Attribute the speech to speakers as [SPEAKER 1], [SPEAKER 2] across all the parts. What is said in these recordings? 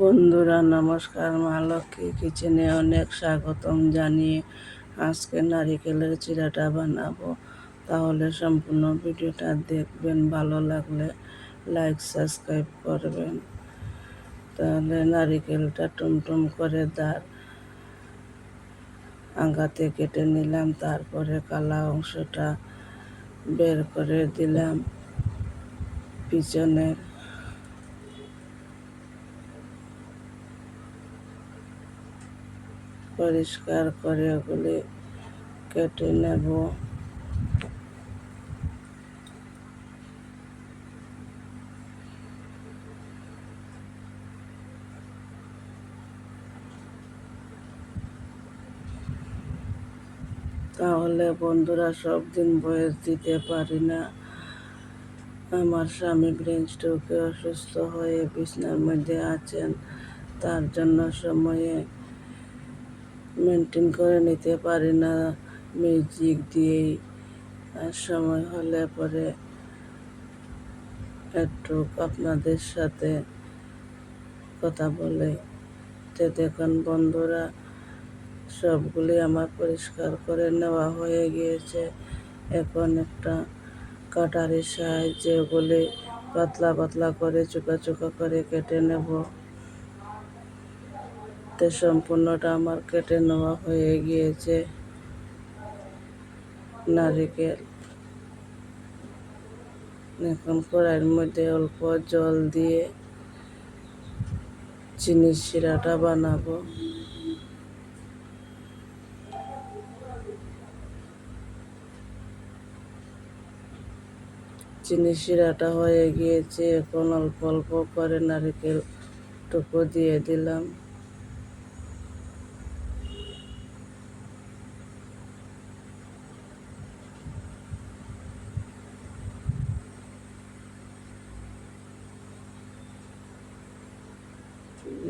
[SPEAKER 1] বন্ধুরা, নমস্কার মা লক্ষ্মী কিচেনে অনেক স্বাগতম জানিয়ে আজকে নারিকেলের চিরাটা বানাবো। তাহলে সম্পূর্ণ ভিডিওটা দেখবেন, ভালো লাগলে লাইক, সাবস্ক্রাইব করবেন। তাহলে নারিকেলটা টুমটুম করে দাঁড় আগাতে কেটে নিলাম, তারপরে কালা অংশটা বের করে দিলাম। পিছনের পরিষ্কার করে ওগুলি কেটে নেব। তাহলে বন্ধুরা সব দিন বয়স দিতে পারি না। আমার স্বামী ব্রেন স্ট্রোকে অসুস্থ হয়ে বিছনার মধ্যে আছেন। তার জন্য সময়ে মেনটেন করে নিতে পারি না মিউজিক দিয়েই। আর সময় হলে পরে একটু আপনাদের সাথে কথা বলে। তো দেখুন বন্ধুরা, সবগুলি আমার পরিষ্কার করে নেওয়া হয়ে গিয়েছে। এখন একটা কাটারের সাহায্যে ওগুলি পাতলা পাতলা করে চোকা চোকা করে কেটে নেব। তো সম্পূর্ণটা আমার কেটে নেওয়া হয়ে গিয়েছে। নারিকেল। এখন কড়াইয়ের মধ্যে অল্প জল দিয়ে চিনির শিরাটা বানাবো। চিনি শিরাটা হয়ে গিয়েছে। এখন অল্প অল্প করে নারিকেল টুকু দিয়ে দিলাম।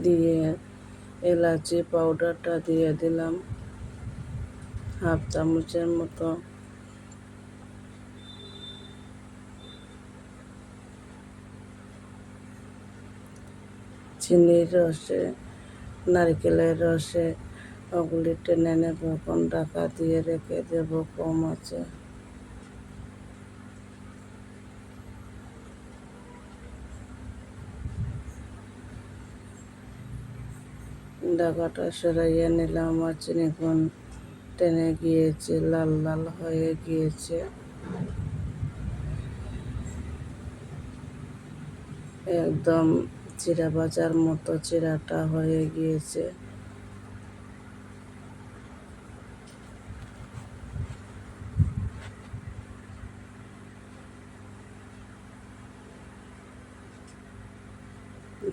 [SPEAKER 1] দিয়ে এলাচি পাউডারটা দিয়ে দিলাম। হাফ চামচের মতো। চিনির রসে, নারকেলের রসে, ওগুলি টেনে নেব। টাকা দিয়ে রেখে দেব। কম আছে। ডাকাটা সরাইয়া নিলাম আর চিনি কোন টেনে গিয়েছে, লাল লাল হয়ে গিয়েছে। একদম চিরা বাজার মতো চিরাটা হয়ে গিয়েছে।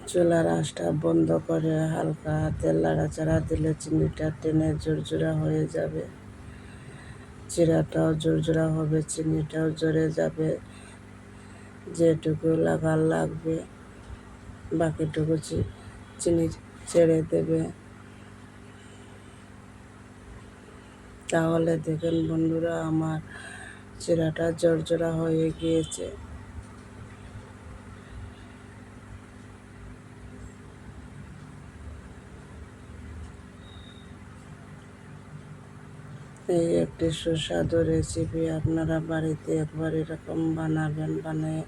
[SPEAKER 1] চুলার আঁচটা বন্ধ করে হালকা হাতে লাড়াচাড়া দিলে চিনিটা টেনে জোরজোড়া হয়ে যাবে। চিরাটাও জোরজোড়া হবে, চিনিটাও জোরে যাবে। যেটুকু লাগার লাগবে, বাকিটুকু চিনি ছেড়ে দেবে। তাহলে দেখেন বন্ধুরা, আমার চিরাটা জর্জরা হয়ে গিয়েছে। এই একটি সুস্বাদু রেসিপি আপনারা বাড়িতে একবার এরকম বানাবেন, বানিয়ে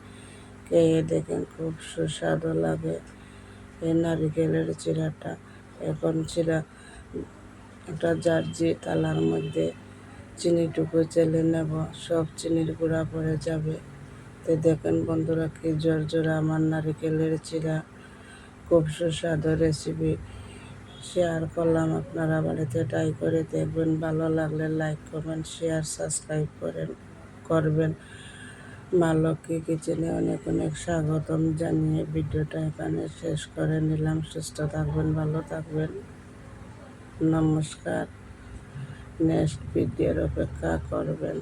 [SPEAKER 1] খেয়ে দেখেন খুব সুস্বাদু লাগে। এই নারিকেলের চিরাটা, এখন চিরা, একটা জার্জি তালার মধ্যে চিনিটুকু চেলে নেব, সব চিনির গুঁড়া পড়ে যাবে। তো দেখেন বন্ধুরা, কি জোর জোর আমার নারিকেলের চিরা, খুব সুস্বাদু রেসিপি শেয়ার করলাম আপনারা বাড়িতে ট্রাই করে দেখবেন। ভালো লাগলে লাইক করবেন শেয়ার সাবস্ক্রাইব করেন, করবেন। মা লক্ষ্মী কিচেনে অনেক অনেক স্বাগতম জানিয়ে ভিডিওটা এখানে শেষ করে নিলাম। সুস্থ থাকবেন, ভালো থাকবেন। নমস্কার। নেক্সট ভিডিওর অপেক্ষা করবেন।